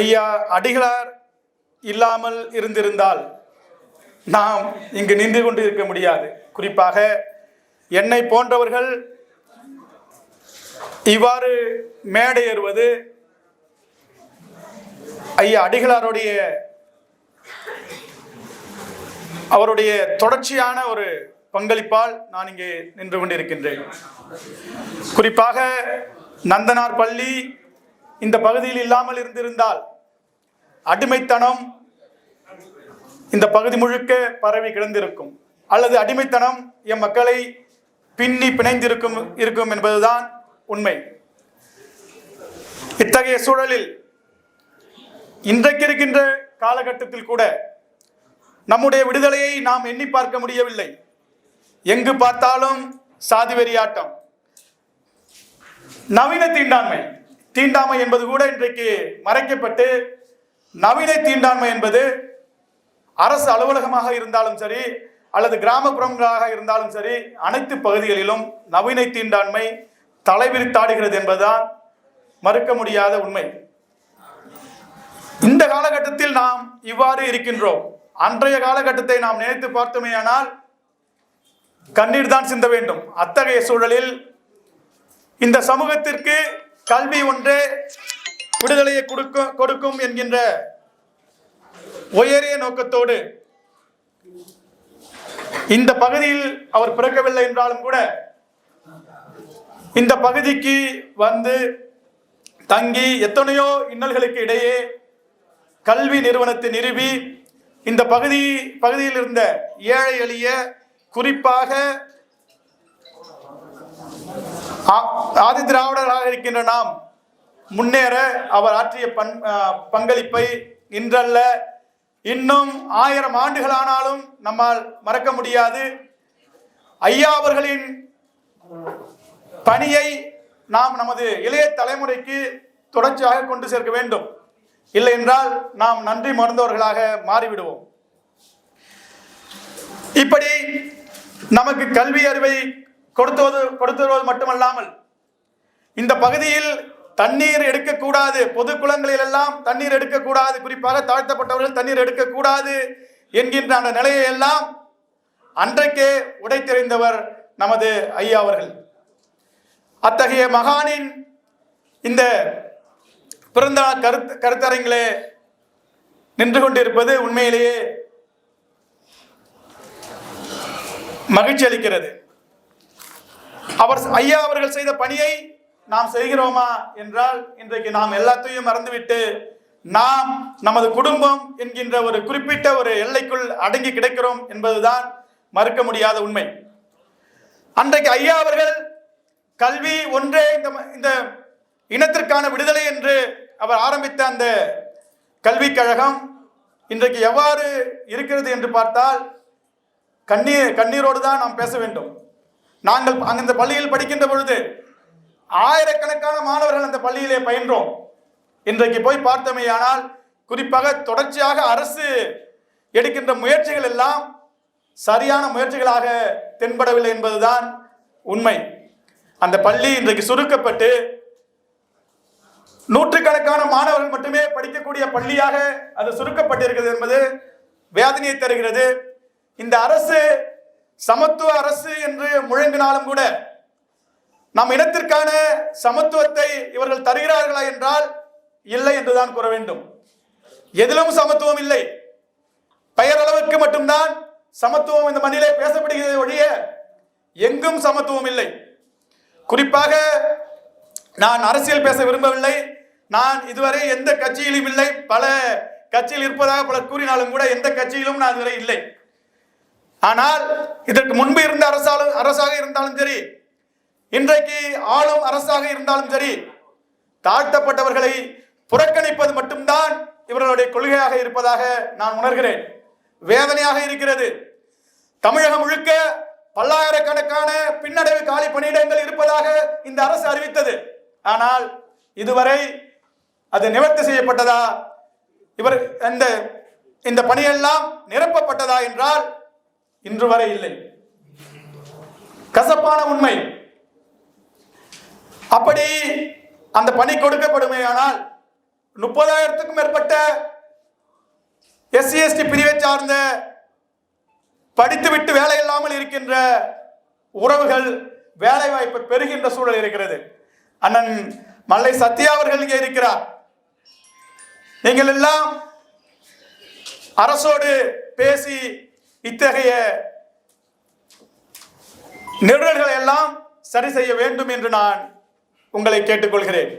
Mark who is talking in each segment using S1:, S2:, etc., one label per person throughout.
S1: ஐயா அடிகளார் இல்லாமல் இருந்திருந்தால் நாம் இங்கு நின்று கொண்டு இருக்க முடியாது. குறிப்பாக என்னை போன்றவர்கள் இவ்வாறு மேடை ஏறுவது ஐயா அடிகளாருடைய அவருடைய தொடர்ச்சியான ஒரு பங்களிப்பால் நான் இங்கே நின்று கொண்டிருக்கின்றேன். குறிப்பாக நந்தனார் பள்ளி இந்த பகுதியில் இல்லாமல் இருந்திருந்தால் அடிமைத்தனம் இந்த பகுதி முழுக்க பரவி கிடந்திருக்கும். அல்லது அடிமைத்தனம் எம் மக்களை பின்னி பிணைந்திருக்கும் இருக்கும் என்பதுதான் உண்மை. இத்தகைய சூழலில் இன்றைக்கு இருக்கின்ற காலகட்டத்தில் கூட நம்முடைய விடுதலையை நாம் எண்ணி பார்க்க முடியவில்லை. எங்கு பார்த்தாலும் சாதி வெறியாட்டம் நவீன தீண்டாண்மை தீண்டாமை என்பது கூட இன்றைக்கு மறைக்கப்பட்டு நவீன தீண்டாண்மை என்பது அரசு அலுவலகமாக இருந்தாலும் சரி அல்லது கிராமப்புறங்களாக இருந்தாலும் சரி அனைத்து பகுதிகளிலும் நவீன தீண்டாண்மை தலைவிரித்தாடுகிறது என்பதுதான் மறுக்க முடியாத உண்மை. இந்த காலகட்டத்தில் நாம் இவ்வாறு இருக்கின்றோம். அன்றைய காலகட்டத்தை நாம் நினைத்து பார்த்தோமேயானால் கண்ணீர் தான் சிந்த வேண்டும். அத்தகைய சூழலில் இந்த சமூகத்திற்கு கல்வி ஒன்றே விடுதலையை கொடுக்கும் கொடுக்கும் என்கின்ற உயரிய நோக்கத்தோடு இந்த பகுதியில் அவர் பிறக்கவில்லை என்றாலும் கூட இந்த பகுதிக்கு வந்து தங்கி எத்தனையோ இன்னல்களுக்கு இடையே கல்வி நிறுவனத்தை நிறுவி இந்த பகுதி பகுதியில் இருந்த ஏழை எளிய குறிப்பாக ஆ- ஆதி திராவிடராக இருக்கின்ற நாம் முன்னேற அவர் ஆற்றிய பண் பங்களிப்பை இன்றல்ல. இன்னும் ஆயிரம் ஆண்டுகளானாலும் நம்மால் மறக்க முடியாது. ஐயா அவர்களின் பணியை நாம் நமது இளைய தலைமுறைக்கு தொடர்ச்சியாக கொண்டு சேர்க்க வேண்டும். இல்லை என்றால் நாம் நன்றி மறந்தவர்களாக மாறிவிடுவோம். இப்படி நமக்கு கல்வி அறிவை கொடுத்துவது கொடுத்துவது மட்டுமல்லாமல் இந்த பகுதியில் தண்ணீர் எடுக்கக்கூடாது. பொது குளங்களில் எல்லாம் தண்ணீர் எடுக்கக்கூடாது. குறிப்பாக தாழ்த்தப்பட்டவர்கள் தண்ணீர் எடுக்கக்கூடாது என்கின்ற அந்த நிலையை எல்லாம் அன்றைக்கே உடைத்தெறிந்தவர் நமது ஐயா அவர்கள். அத்தகைய மகானின் இந்த பிறந்த நாள் கருத்து கருத்தரங்கிலே நின்று கொண்டிருப்பது உண்மையிலேயே மகிழ்ச்சி அளிக்கிறது. அவர் ஐயா அவர்கள் செய்த பணியை நாம் செய்கிறோமா என்றால் இன்றைக்கு நாம் எல்லாத்தையும் மறந்துவிட்டு நாம் நமது குடும்பம் என்கின்ற ஒரு குறிப்பிட்ட ஒரு எல்லைக்குள் அடங்கி கிடக்கிறோம் என்பதுதான் மறுக்க முடியாத உண்மை. அன்றைக்கு ஐயா அவர்கள் கல்வி ஒன்றே இந்த இந்த இனத்திற்கான விடுதலை என்று அவர் ஆரம்பித்த அந்த கல்விக் கழகம் இன்றைக்கு எவ்வாறு இருக்கிறது என்று பார்த்தால் கண்ணீர் கண்ணீரோடு தான் நாம் பேச வேண்டும். நாங்கள் அந்த பள்ளியில் படிக்கின்ற பொழுது ஆயிரக்கணக்கான மாணவர்கள் அந்த பள்ளியிலே பயின்றோம். இன்றைக்கு போய் பார்த்தமையானால் குறிப்பாக தொடர்ச்சியாக அரசு எடுக்கின்ற முயற்சிகள் எல்லாம் சரியான முயற்சிகளாக தென்படவில்லை என்பதுதான் உண்மை. அந்த பள்ளி இன்றைக்கு சுருக்கப்பட்டு நூற்றுக்கணக்கான மாணவர்கள் மட்டுமே படிக்கக்கூடிய பள்ளியாக அது சுருக்கப்பட்டிருக்கிறது என்பது வேதனையை தருகிறது. இந்த அரசு சமத்துவ அரசு என்று முழங்கினாலும் கூட நம் இனத்திற்கான சமத்துவத்தை இவர்கள் தருகிறார்களா என்றால் இல்லை என்றுதான் கூற வேண்டும். எதிலும் சமத்துவம் இல்லை. பெயரளவுக்கு மட்டும்தான் சமத்துவம் இந்த மண்ணிலே பேசப்படுகிறது ஒழிய எங்கும் சமத்துவம் இல்லை. குறிப்பாக நான் அரசியல் பேச விரும்பவில்லை. நான் இதுவரை எந்த கட்சியிலும் இல்லை. பல கட்சியில் இருப்பதாக பலர் கூறினாலும் கூட எந்த கட்சியிலும் நான் இதுவரை இல்லை. ஆனால் இதற்கு முன்பு இருந்த அரசாலும் அரசாக இருந்தாலும் சரி இன்றைக்கு ஆளும் அரசாக இருந்தாலும் சரி தாழ்த்தப்பட்டவர்களை புறக்கணிப்பது மட்டும்தான் இவர்களுடைய கொள்கையாக இருப்பதாக நான் உணர்கிறேன். வேதனையாக இருக்கிறது. தமிழகம் முழுக்க பல்லாயிரக்கணக்கான பின்னடைவு காலி பணியிடங்கள் இருப்பதாக இந்த அரசு அறிவித்தது. ஆனால் இதுவரை அது நிவர்த்தி செய்யப்பட்டதா? இவர் இந்த இந்த பணியெல்லாம் நிரப்பப்பட்டதா என்றால் இன்று வரை இல்லை. கசப்பான உண்மை. அப்படி அந்த பணி கொடுக்கப்படுமேயானால் முப்பதாயிரத்துக்கும் மேற்பட்ட எஸ்சி எஸ்டி பிரிவை சார்ந்த படித்துவிட்டு வேலை இல்லாமல் இருக்கின்ற உறவுகள் வேலை வாய்ப்பை பெறுகின்ற சூழல் இருக்கிறது. அண்ணன் மல்லை சத்யா அவர்கள் இங்கே இருக்கிறார். நீங்கள் எல்லாம் அரசோடு பேசி இத்தகைய நிறுவனங்களை எல்லாம் சரி செய்ய வேண்டும் என்று நான் உங்களை கேட்டுக்கொள்கிறேன்.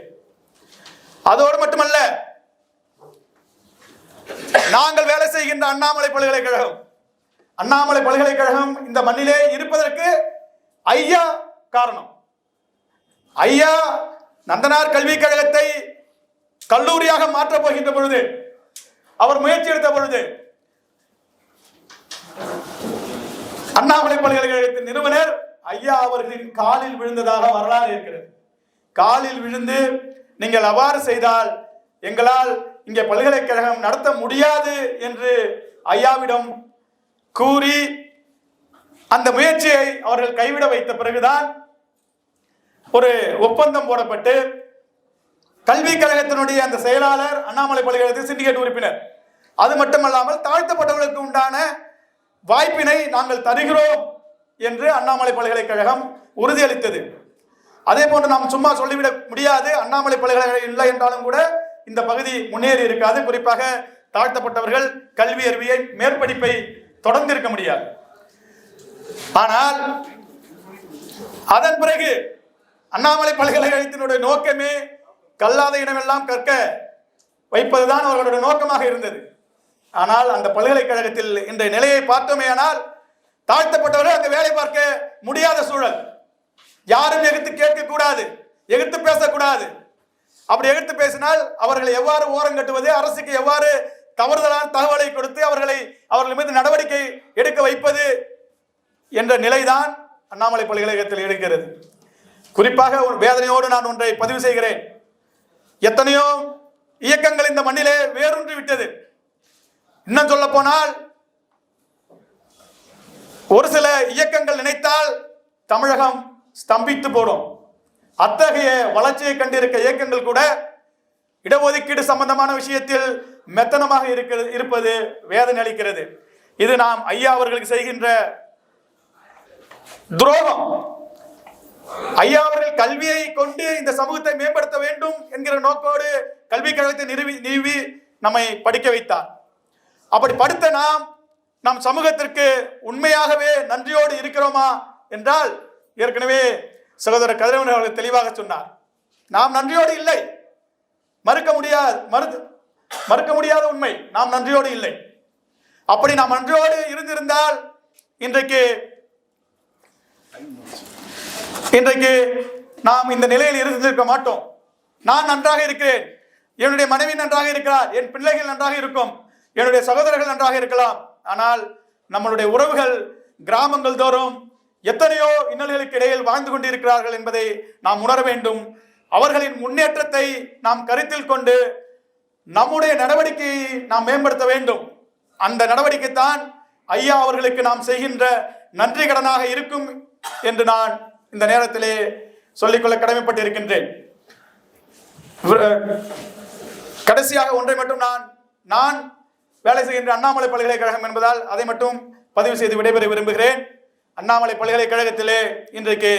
S1: அதோடு மட்டுமல்ல நாங்கள் வேலை செய்கின்ற அண்ணாமலை பல்கலைக்கழகம் அண்ணாமலை பல்கலைக்கழகம் இந்த மண்ணிலே இருப்பதற்கு ஐயா காரணம். ஐயா நந்தனார் கல்விக் கழகத்தை கல்லூரியாக மாற்றப் போகின்ற பொழுது அவர் முயற்சி எடுத்த பொழுது அண்ணாமலை பல்கலைக்கழகத்தின் நிறுவனர் ஐயா அவர்களின் காலில் விழுந்ததாக வரலாறு இருக்கிறது. காலில் விழுந்து நீங்கள் அவ்வாறு செய்தால் எங்களால் இங்கே பல்கலைக்கழகம் நடத்த முடியாது என்று ஐயாவிடம் கூறி அந்த முயற்சியை அவர்கள் கைவிட வைத்த பிறகுதான் ஒரு ஒப்பந்தம் போடப்பட்டு கல்விக் கழகத்தினுடைய அந்த செயலாளர் அண்ணாமலை பல்கலைக்கழகத்தில் சிண்டிகேட் உறுப்பினர். அது மட்டுமல்லாமல் தாழ்த்தப்பட்டவர்களுக்கு உண்டான வாய்ப்பினை நாங்கள் தருகிறோம் என்று அண்ணாமலை பல்கலைக்கழகம் உறுதியளித்தது. அதே போன்று நாம் சும்மா சொல்லிவிட முடியாது. அண்ணாமலை பல்கலைக்கழகம் இல்லை என்றாலும் கூட இந்த பகுதி முன்னேறி இருக்காது. குறிப்பாக தாழ்த்தப்பட்டவர்கள் கல்வி அறிவியை மேற்படிப்பை தொடர்ந்து இருக்க முடியாது. ஆனால் அதன் பிறகு அண்ணாமலை பல்கலைக்கழகத்தினுடைய நோக்கமே கல்லாத இடமெல்லாம் கற்க வைப்பதுதான் அவர்களுடைய நோக்கமாக இருந்தது. ஆனால் அந்த பல்கலைக்கழகத்தில் இந்த நிலையை பார்த்தோமேயானால் தாழ்த்தப்பட்டவர்கள் அங்கு வேலை பார்க்க முடியாத சூழல். யாரும் எதிர்த்து கூடாது. எதிர்த்து பேசக்கூடாது. அப்படி எதிர்த்து பேசினால் அவர்களை எவ்வாறு ஓரம் கட்டுவது அரசுக்கு எவ்வாறு தவறுதலான தகவலை கொடுத்து அவர்களை அவர்கள் மீது நடவடிக்கை எடுக்க வைப்பது என்ற நிலைதான் அண்ணாமலை பல்கலைக்கழகத்தில் இருக்கிறது. குறிப்பாக ஒரு வேதனையோடு நான் ஒன்றை பதிவு செய்கிறேன். எத்தனையோ இயக்கங்கள் இந்த மண்ணிலே வேரூன்றி விட்டது. இன்னும் சொல்ல போனால் ஒரு சில இயக்கங்கள் நினைத்தால் தமிழகம் ஸ்தம்பித்து போடும். அத்தகைய வளர்ச்சியை கண்டிருக்க இயக்கங்கள் கூட இடஒதுக்கீடு சம்பந்தமான விஷயத்தில் மெத்தனமாக இருக்கிறது இருப்பது வேதனை அளிக்கிறது. இது நாம் ஐயா அவர்களுக்கு செய்கின்ற துரோகம். ஐயா அவர்கள் கல்வியை கொண்டு இந்த சமூகத்தை மேம்படுத்த வேண்டும் என்கிற நோக்கோடு கல்விக் கழகத்தை நிறுவி நிறுவி நம்மை படிக்க வைத்தார். அப்படி படித்த நாம் நம் சமூகத்திற்கு உண்மையாகவே நன்றியோடு இருக்கிறோமா என்றால் ஏற்கனவே சகோதரர் கதிரவன் அவர்கள் தெளிவாக சொன்னார். நாம் நன்றியோடு இல்லை. மறுக்க முடியாது மறு மறுக்க முடியாத உண்மை. நாம் நன்றியோடு இல்லை. அப்படி நாம் நன்றியோடு இருந்திருந்தால் இன்றைக்கு இன்றைக்கு நாம் இந்த நிலையில் இருந்திருக்க மாட்டோம். நான் நன்றாக இருக்கிறேன். என்னுடைய மனைவி நன்றாக இருக்கிறார். என் பிள்ளைகள் நன்றாக இருக்கும். என்னுடைய சகோதரர்கள் நன்றாக இருக்கலாம். ஆனால் நம்மளுடைய உறவுகள் கிராமங்கள் தோறும் எத்தனையோ இன்னல்களுக்கு இடையில் வாழ்ந்து கொண்டிருக்கிறார்கள் என்பதை நாம் உணர வேண்டும். அவர்களின் முன்னேற்றத்தை நாம் கருத்தில் கொண்டு நம்முடைய நடவடிக்கையை நாம் மேம்படுத்த வேண்டும். அந்த நடவடிக்கை தான் ஐயா அவர்களுக்கு நாம் செய்கின்ற நன்றி கடனாக இருக்கும் என்று நான் இந்த நேரத்திலே சொல்லிக்கொள்ள கடமைப்பட்டிருக்கின்றேன். கடைசியாக ஒன்றை மட்டும் நான் நான் வேலை செய்கின்ற அண்ணாமலை பல்கலைக்கழகம் என்பதால் அதை மட்டும் பதிவு செய்து விடைபெற விரும்புகிறேன். அண்ணாமலை பல்கலைக்கழகத்திலே இன்றைக்கு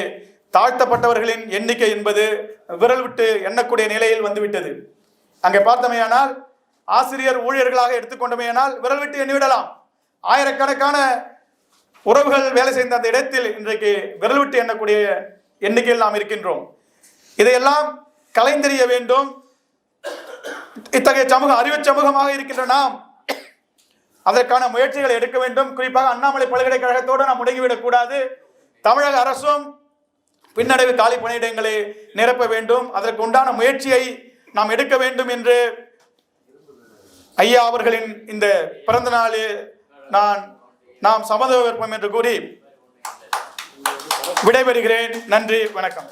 S1: தாழ்த்தப்பட்டவர்களின் எண்ணிக்கை என்பது விரல் விட்டு எண்ணக்கூடிய நிலையில் வந்துவிட்டது. அங்கே பார்த்தமையானால் ஆசிரியர் ஊழியர்களாக எடுத்துக்கொண்டமையானால் விரல் விட்டு எண்ணிவிடலாம். ஆயிரக்கணக்கான உறவுகள் வேலை செய்த அந்த இடத்தில் இன்றைக்கு விரல் விட்டு எண்ணக்கூடிய எண்ணிக்கையில் நாம் இருக்கின்றோம். இதையெல்லாம் கலைந்தெறிய வேண்டும். இத்தகைய சமூகம் அறிவு சமூகமாக இருக்கின்ற நாம் அதற்கான முயற்சிகளை எடுக்க வேண்டும். குறிப்பாக அண்ணாமலை பல்கலைக்கழகத்தோடு நாம் முடங்கிவிடக்கூடாது. தமிழக அரசும் பின்னடைவு காலி பணியிடங்களை நிரப்ப வேண்டும். அதற்கு உண்டான முயற்சியை நாம் எடுக்க வேண்டும் என்று ஐயா அவர்களின் இந்த பிறந்த நாளில் நான் நாம் சம்மத விருப்பம் என்று கூறி விடைபெறுகிறேன். நன்றி வணக்கம்.